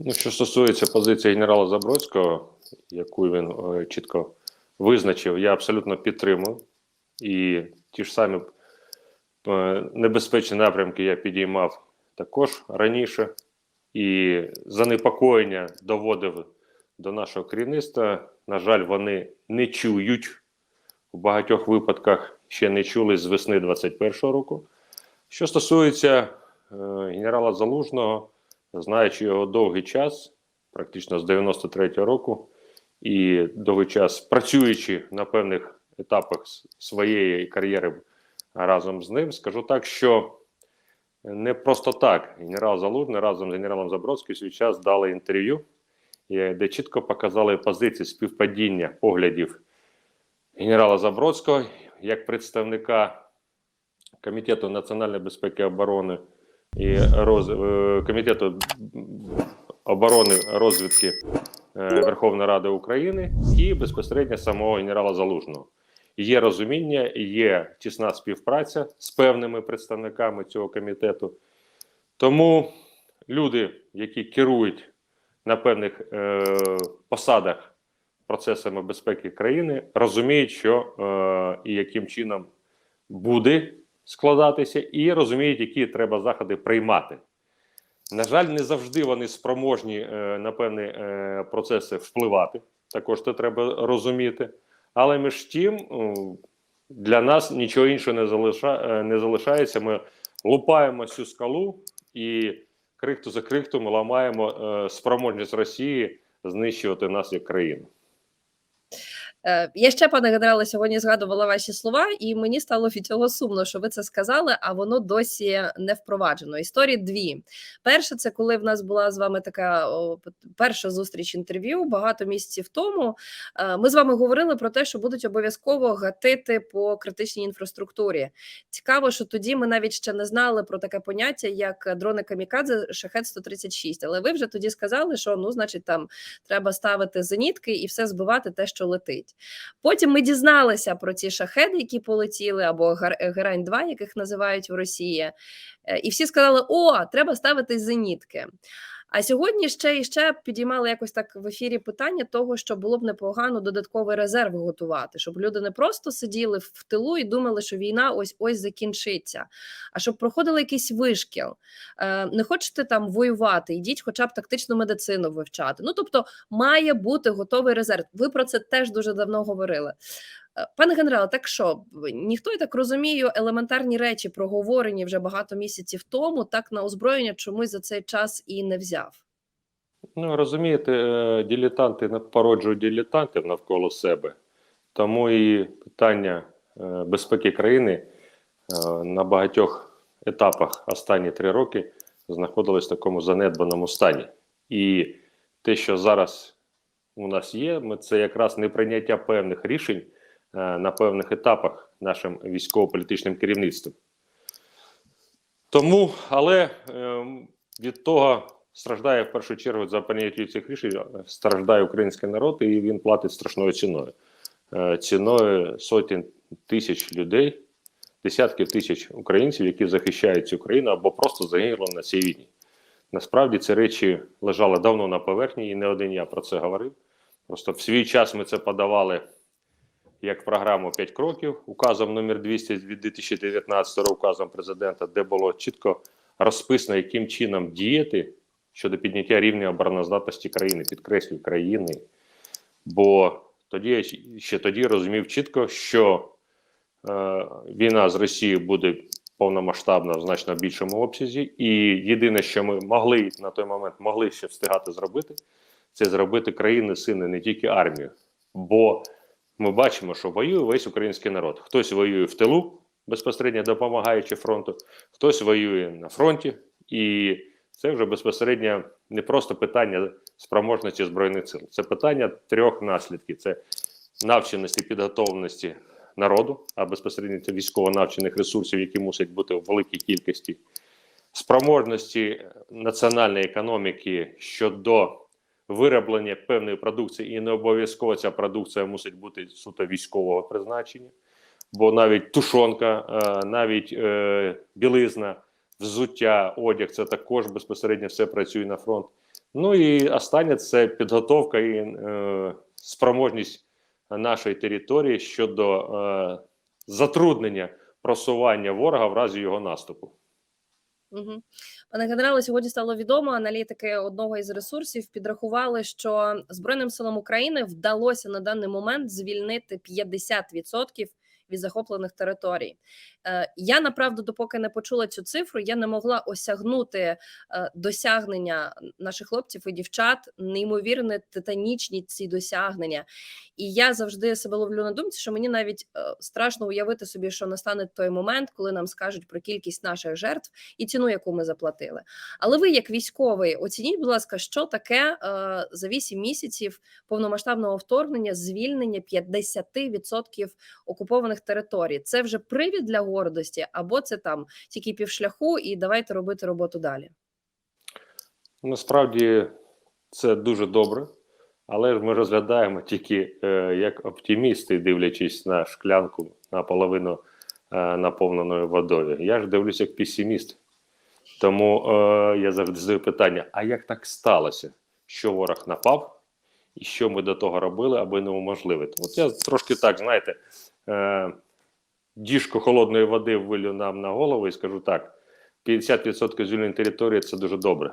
Ну, що стосується позиції генерала Забродського, яку він е, чітко визначив, я абсолютно підтримую. І ті ж самі е, небезпечні напрямки я підіймав також раніше. І занепокоєння доводив до нашого керівництва. На жаль, вони не чують у багатьох випадках ще не чули з весни 21-го року. Що стосується е, генерала Залужного, знаючи його довгий час, практично з 93-го року, і довгий час працюючи на певних етапах своєї кар'єри разом з ним, скажу так, що не просто так генерал Залужний разом з генералом Забродським свій час дали інтерв'ю, е, де чітко показали позиції співпадіння поглядів генерала Забродського як представника Комітету національної безпеки і оборони і роз... е, Комітету оборони розвідки е, Верховної Ради України і безпосередньо самого генерала Залужного. Є розуміння, є тісна співпраця з певними представниками цього комітету. Тому люди, які керують на певних е, посадах процесами безпеки країни, розуміють, що е, і яким чином буде складатися, і розуміють, які треба заходи приймати. На жаль, не завжди вони спроможні е, на певні е, процеси впливати. Також це треба розуміти. Але між тим, для нас нічого іншого не, залиша, е, не залишається. Ми лупаємо цю скалу і крихту за крихтом ламаємо е, спроможність Росії знищувати нас як країну. Е, Я ще, пане генерале, сьогодні згадувала ваші слова, і мені стало від цього сумно, що ви це сказали, а воно досі не впроваджено. Історії дві. Перше, це коли в нас була з вами така перша зустріч інтерв'ю багато місяців тому. Е, Ми з вами говорили про те, що будуть обов'язково гатити по критичній інфраструктурі. Цікаво, що тоді ми навіть ще не знали про таке поняття, як дрони камікадзе шахет 136 Але ви вже тоді сказали, що ну, значить, там треба ставити зенітки і все збивати те, що летить. Потім ми дізналися про ці шахеди, які полетіли, або герань 2 яких називають в Росії. Е, І всі сказали: о, треба ставити зенітки. А сьогодні ще і ще підіймали якось так в ефірі питання того, що було б непогано додатковий резерв готувати, щоб люди не просто сиділи в тилу і думали, що війна ось ось закінчиться, а щоб проходили якийсь вишкіл. Е, Не хочете там воювати, йдіть, хоча б тактичну медицину вивчати. Ну тобто має бути готовий резерв. Ви про це теж дуже давно говорили. Пане генерале, так що ніхто я так розумію, елементарні речі проговорені вже багато місяців тому, так на озброєння чомусь за цей час і не взяв. Ну, розумієте, е, дилетанти породжують дилетантів навколо себе. Тому і питання е, безпеки країни е, на багатьох етапах останні три роки знаходилось в такому занедбаному стані. І те, що зараз у нас є, це якраз не прийняття певних рішень на певних етапах нашим військово-політичним керівництвом. Тому, але е, від того страждає в першу чергу за прийняття цих рішень, е, страждає український народ, і він платить страшною ціною. Е, ціною сотень тисяч людей, десятків тисяч українців, які захищають цю країну або просто загинули на цій війні. Насправді ці речі лежали давно на поверхні, і не один я про це говорив. Просто в свій час ми це подавали як програму 5 кроків, указом номер 200 від 2019 указом президента, де було чітко розписано, яким чином діяти щодо підняття рівня обороноздатності країни, підкреслюю країни. Бо тоді я ще тоді розумів чітко, що е, війна з Росією буде повномасштабна в значно більшому обсязі, і єдине, що ми могли на той момент могли ще встигати зробити, це зробити країни сини не тільки армію. Бо ми бачимо, що воює весь український народ. Хтось воює в тилу, безпосередньо допомагаючи фронту, хтось воює на фронті, і це вже безпосередньо не просто питання спроможності збройних сил. Це питання трьох наслідків: це навченості, підготовленості народу, а безпосередньо це військово навчених ресурсів, які мусять бути в великій кількості, спроможності національної економіки щодо вироблення певної продукції, і не обов'язково ця продукція мусить бути суто військового призначення, бо навіть тушонка, е, навіть е, білизна, взуття, одяг це також безпосередньо все працює на фронт. Ну і останнє це підготовка і е, спроможність нашої території щодо затруднення просування ворога в разі його наступу. Угу. Пане генерале, сьогодні стало відомо. Аналітики одного із ресурсів підрахували, що Збройним силам України вдалося на даний момент звільнити 50% від захоплених територій. Е, я направду, допоки не почула цю цифру, я не могла осягнути е, досягнення наших хлопців і дівчат, неймовірне титанічні ці досягнення. І я завжди себе ловлю на думці, що мені навіть е, страшно уявити собі, що настане той момент, коли нам скажуть про кількість наших жертв і ціну, яку ми заплатили. Але ви, як військовий, оцініть, будь ласка, що таке за 8 місяців повномасштабного вторгнення звільнення 50% окупованих територій. Це вже привід для гордості, або це там тільки півшляху, і давайте робити роботу далі. Насправді це дуже добре, але ж ми розглядаємо тільки е, як оптимісти, дивлячись на шклянку наполовину е, наповненою водою. Я ж дивлюся як песиміст. Тому е, я завжди задаю питання: а як так сталося, що ворог напав, і що ми до того робили, аби не уможливити? От я трошки так, знаєте, е, діжку холодної води вилю нам на голову і скажу так: 50% звільненої території це дуже добре.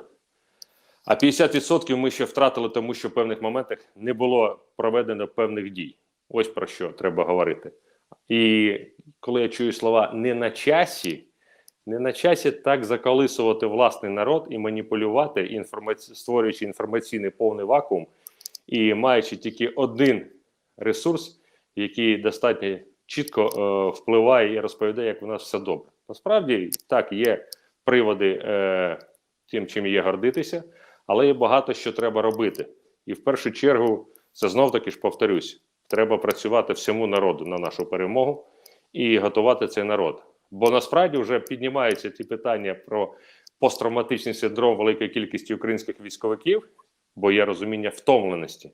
А 50% ми ще втратили, тому що в певних моментах не було проведено певних дій. Ось про що треба говорити. І коли я чую слова не на часі, не на часі так заколисувати власний народ і маніпулювати, інформаці... створюючи інформаційний повний вакуум і маючи тільки один ресурс, який достатньо чітко е, впливає і розповідає, як у нас все добре. Насправді так є приводи е, тим, чим є гордитися, але є багато що треба робити. І в першу чергу, це знов таки ж повторюсь: треба працювати всьому народу на нашу перемогу і готувати цей народ. Бо насправді вже піднімаються ті питання про посттравматичний синдром великої кількості українських військовиків, бо є розуміння втомленості.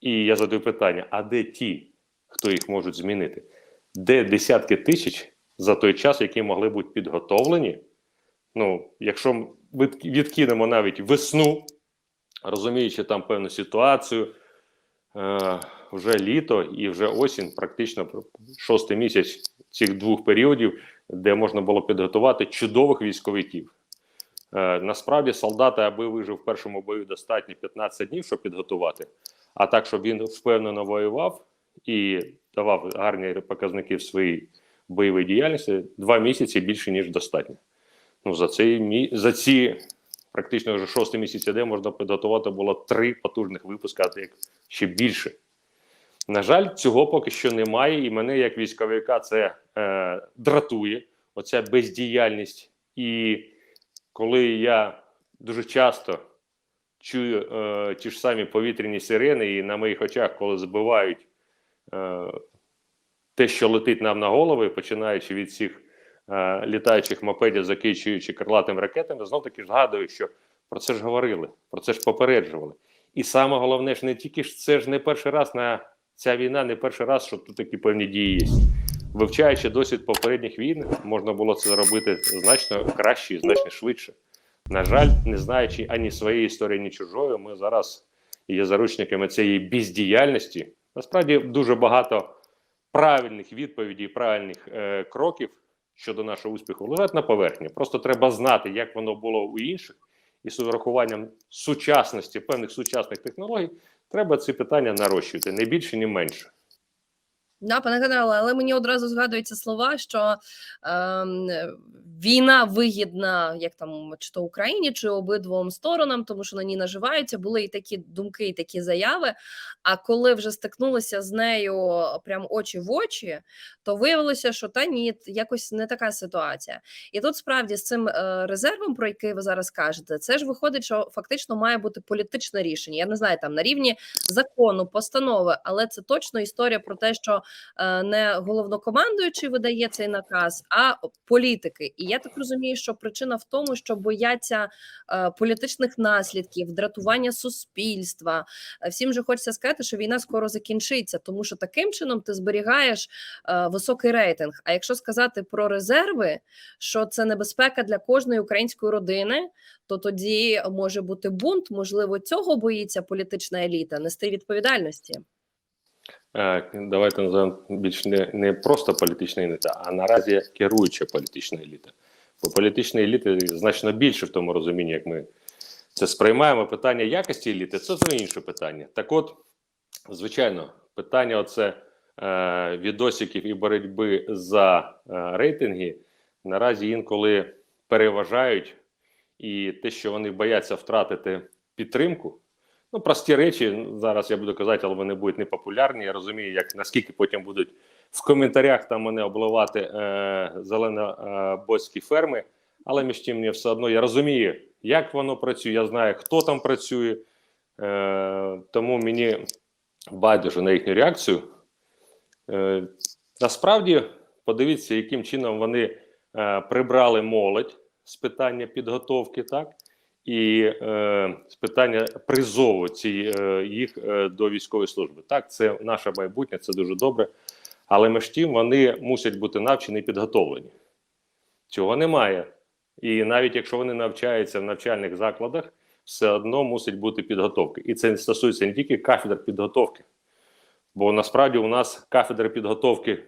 І я задаю питання: а де ті, хто їх можуть змінити? Де десятки тисяч за той час, які могли бути підготовлені? Ну, якщо ми відкинемо навіть весну, розуміючи там певну ситуацію, е, вже літо і вже осінь, практично шостий місяць цих двох періодів, де можна було підготувати чудових військовиків. Е, насправді, солдата, аби вижив в першому бою, достатньо 15 днів, щоб підготувати. А так, щоб він впевнено воював і давав гарні показники в своїй бойовій діяльності, два місяці більше ніж достатньо. Ну за цей за ці практично вже шостий місяць іде, можна підготувати було три потужних випуска, як ще більше. На жаль, цього поки що немає, і мене як військовика це е, дратує. Оця бездіяльність. І коли я дуже часто чую е, ті ж самі повітряні сирени, і на моїх очах, коли збивають те, що летить нам на голови, починаючи від всіх е, літаючих мопедів, закінчуючи крилатими ракетами, знов таки згадую, що про це ж говорили, про це ж попереджували. І саме головне ж не тільки ж це ж не перший раз на ця війна, не перший раз, що тут такі певні дії є. Вивчаючи досвід попередніх війн, можна було це зробити значно краще і значно швидше. На жаль, не знаючи ані своєї історії, ні чужої, ми зараз є заручниками цієї бездіяльності. Насправді дуже багато правильних відповідей, правильних е, кроків щодо нашого успіху лежать на поверхні. Просто треба знати, як воно було у інших, і з урахуванням сучасності, певних сучасних технологій, треба ці питання нарощувати не більше, ні менше. Да, пане генерале, але мені одразу згадуються слова, що ем, війна вигідна, як там чи то Україні, чи обидвом сторонам, тому що на ній наживаються. Були і такі думки, і такі заяви. А коли вже стикнулися з нею прям очі в очі, то виявилося, що та ні, якось не така ситуація. І тут справді з цим е, резервом, про який ви зараз кажете, це ж виходить, що фактично має бути політичне рішення. Я не знаю, там на рівні закону, постанови, але це точно історія про те, що е, не головнокомандуючий видає цей наказ, а політики. І я так розумію, що причина в тому, що бояться е, політичних наслідків, дратування суспільства. Е, Всім же хочеться сказати, що війна скоро закінчиться, тому що таким чином ти зберігаєш е, високий рейтинг. А якщо сказати про резерви, що це небезпека для кожної української родини, то тоді може бути бунт. Можливо, цього боїться політична еліта нести відповідальності. Е, Давайте називаємо більш не, не просто політична еліта, а наразі керуюча політична еліта. Бо політична еліта значно більше в тому розумінні, як ми це сприймаємо. Питання якості еліти це зовсім інше питання. Так от, звичайно, питання оце е, відосиків і боротьби за е, рейтинги наразі інколи переважають, і те, що вони бояться втратити підтримку. Ну, прості речі зараз я буду казати, але вони будуть непопулярні. Я розумію, як наскільки потім будуть в коментарях там мене обливати е, зеленобоські ферми. Але між тим мені все одно я розумію, як воно працює. Я знаю, хто там працює. Е, тому мені байдуже на їхню реакцію. Е, насправді, подивіться, яким чином вони е, прибрали молодь з питання підготовки, так і е, питання призову ці, е, їх е, до військової служби. Так, це наше майбутнє, це дуже добре. Але між тим вони мусять бути навчені і підготовлені. Цього немає. І навіть якщо вони навчаються в навчальних закладах, все одно мусить бути підготовка. І це стосується не тільки кафедр підготовки, бо насправді у нас кафедри підготовки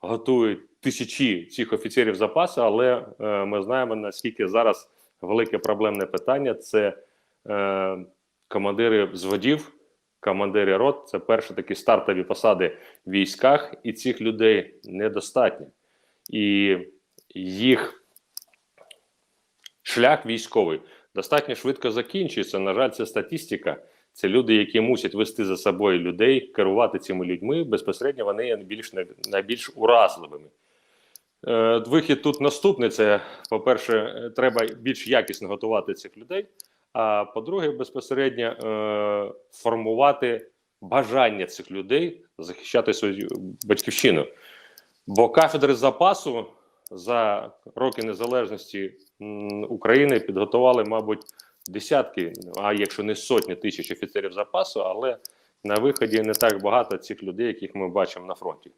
готують тисячі цих офіцерів запасу, але е, ми знаємо, наскільки зараз велике проблемне питання це е, командири взводів, командири рот. Це перші такі стартові посади в військах, і цих людей недостатньо. І їх шлях військовий достатньо швидко закінчується. На жаль, це статистика. Це люди, які мусять вести за собою людей, керувати цими людьми. Безпосередньо вони є найбільш найбільш уразливими. Е, Вихід тут наступний: це, по-перше, е, треба більш якісно готувати цих людей. А по-друге, безпосередньо е, формувати бажання цих людей захищати свою батьківщину. Бо кафедри запасу за роки незалежності України підготували, мабуть, десятки, а якщо не сотні тисяч офіцерів запасу, але на виході не так багато цих людей, яких ми бачимо на фронті.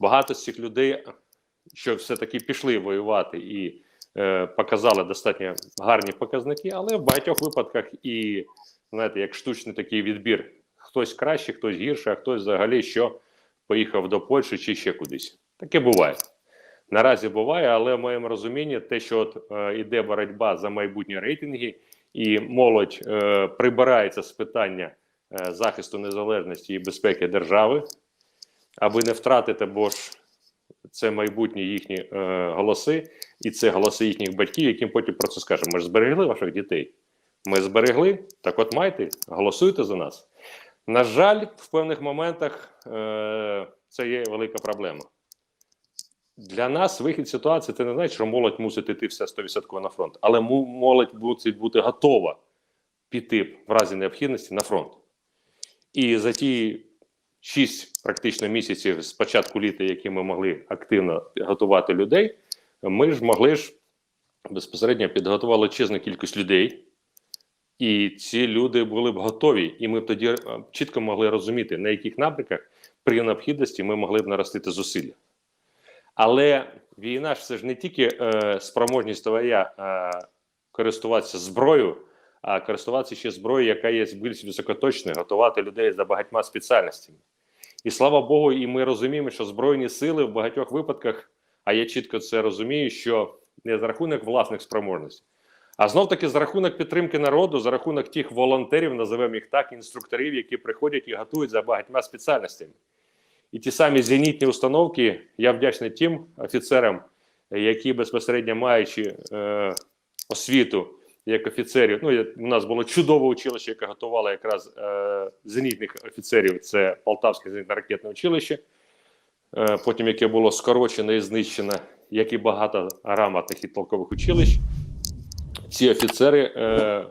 Багато з цих людей, що все-таки пішли воювати і е, показали достатньо гарні показники, але в багатьох випадках і знаєте, як штучний такий відбір: хтось краще, хтось гірше, а хтось взагалі що поїхав до Польщі чи ще кудись. Таке буває. Наразі буває, але в моєму розумінні те, що от е, іде боротьба за майбутні рейтинги, і молодь е, прибирається з питання е, захисту незалежності і безпеки держави, аби не втратити, бо ж це майбутні їхні е, голоси, і це голоси їхніх батьків, яким потім про це скажемо. Ми ж зберегли ваших дітей. Ми зберегли, так от майте, голосуйте за нас. На жаль, в певних моментах е, це є велика проблема. Для нас вихід ситуації це не значить, що молодь мусить йти все 100% на фронт, але молодь мусить бути готова піти в разі необхідності на фронт. І за ті 6 практично місяців з початку літа, які ми могли активно готувати людей, ми ж могли ж безпосередньо підготувати величезну кількість людей, і ці люди були б готові, і ми б тоді е, чітко могли розуміти, на яких напрямках при необхідності ми могли б наростити зусилля. Але війна ж це ж не тільки е, спроможність твоя е, користуватися зброєю, а користуватися ще зброєю, яка є більш високоточною, готувати людей за багатьма спеціальностями. І слава Богу, і ми розуміємо, що Збройні сили в багатьох випадках, а я чітко це розумію, що не за рахунок власних спроможностей, а знов таки за рахунок підтримки народу, за рахунок тих волонтерів, називаємо їх так, інструкторів, які приходять і готують за багатьма спеціальностями. І ті самі зенітні установки, я вдячний тим офіцерам, які безпосередньо маючи е, освіту як офіцерів. Ну, я- у нас було чудове училище, яке готувало якраз е, зенітних офіцерів. Це Полтавське зенітно-ракетне училище, е, потім яке було скорочено і знищено, як і багато грамотних і толкових училищ. Ці офіцери е,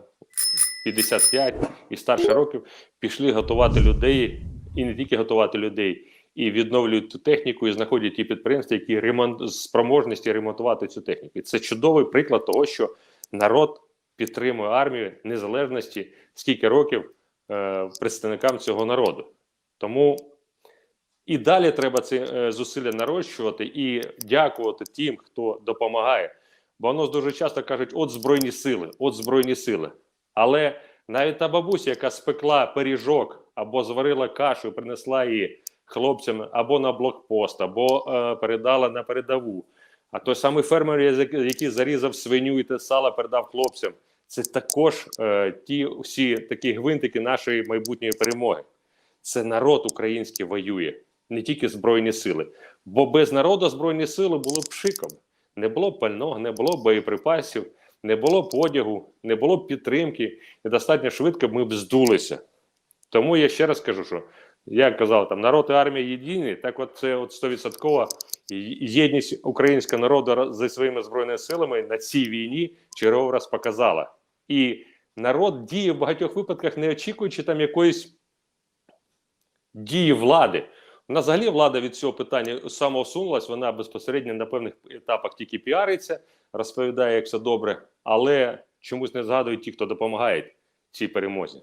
55 і старше років пішли готувати людей, і не тільки готувати людей, і відновлюють ту техніку, і знаходять ті підприємства, які ремонт спроможності ремонтувати цю техніку. І це чудовий приклад того, що народ підтримує армію незалежності скільки років е, представникам цього народу. Тому і далі треба ці е, зусилля нарощувати і дякувати тим, хто допомагає. Бо воно дуже часто кажуть: от збройні сили, от збройні сили. Але навіть та бабуся, яка спекла пиріжок або зварила кашу, принесла її хлопцям або на блокпост, або е, передала на передову. А той самий фермер, який зарізав свиню і те сало передав хлопцям, це також е, ті всі такі гвинтики нашої майбутньої перемоги. Це народ український воює, не тільки збройні сили. Бо без народу збройні сили були б шиком. Не було б пального, не було б боєприпасів, не було б одягу, не було б підтримки, і достатньо швидко ми б здулися. Тому я ще раз кажу, що я казав, там народ і армія єдині, так от це от 100% єдність українського народу зі своїми збройними силами на цій війні черговий раз показала. І народ діє в багатьох випадках, не очікуючи там якоїсь дії влади. Нас взагалі влада від цього питання самоусунулась, вона безпосередньо на певних етапах тільки піариться, розповідає, як все добре, але чомусь не згадують ті, хто допомагає цій перемозі.